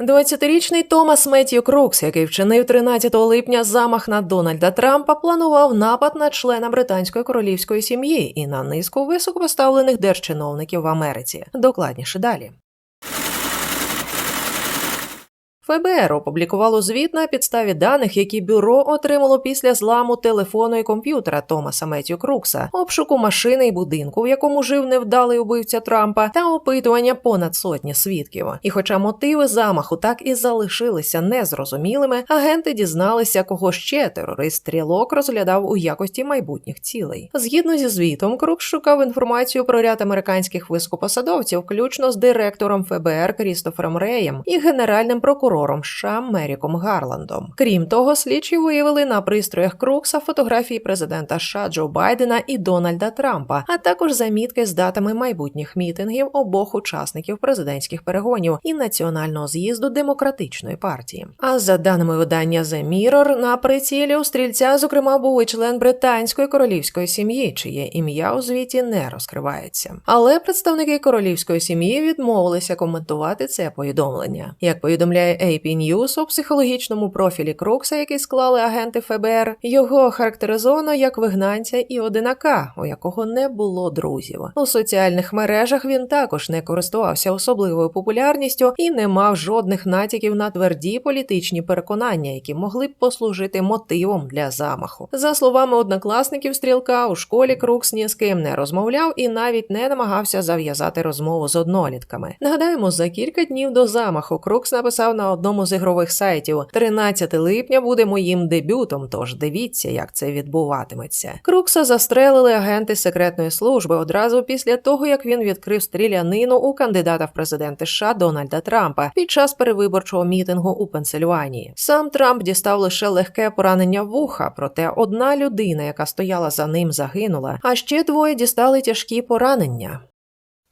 20-річний Томас Меттью Крукс, який вчинив 13 липня замах на Дональда Трампа, планував напад на члена британської королівської сім'ї і на низку високопоставлених держчиновників в Америці. Докладніше далі. ФБР опублікувало звіт на підставі даних, які бюро отримало після зламу телефону і комп'ютера Томаса Меттю Крукса, обшуку машини і будинку, в якому жив невдалий убивця Трампа, та опитування понад сотні свідків. І, хоча мотиви замаху так і залишилися незрозумілими, агенти дізналися, кого ще терорист стрілок розглядав у якості майбутніх цілей. Згідно зі звітом, Крукс шукав інформацію про ряд американських високопосадовців, включно з директором ФБР Крістофером Реєм і генеральним прокурором США Меріком Гарландом. Крім того, слідчі виявили на пристроях Крукса фотографії президента США Джо Байдена і Дональда Трампа, а також замітки з датами майбутніх мітингів обох учасників президентських перегонів і національного з'їзду демократичної партії. А за даними видання The Mirror, на прицілі у стрільця, зокрема, був і член британської королівської сім'ї, чиє ім'я у звіті не розкривається. Але представники королівської сім'ї відмовилися коментувати це повідомлення. Як повідомляє AP News, у психологічному профілі Крукса, який склали агенти ФБР, його характеризовано як вигнанця і одинака, у якого не було друзів. У соціальних мережах він також не користувався особливою популярністю і не мав жодних натяків на тверді політичні переконання, які могли б послужити мотивом для замаху. За словами однокласників стрілка, у школі Крукс ні з ким не розмовляв і навіть не намагався зав'язати розмову з однолітками. Нагадаємо, за кілька днів до замаху Крукс написав на одному з ігрових сайтів: 13 липня буде моїм дебютом. Тож дивіться, як це відбуватиметься. Крукса застрелили агенти секретної служби одразу після того, як він відкрив стрілянину у кандидата в президенти США Дональда Трампа під час перевиборчого мітингу у Пенсильванії. Сам Трамп дістав лише легке поранення вуха, проте одна людина, яка стояла за ним, загинула, а ще двоє дістали тяжкі поранення.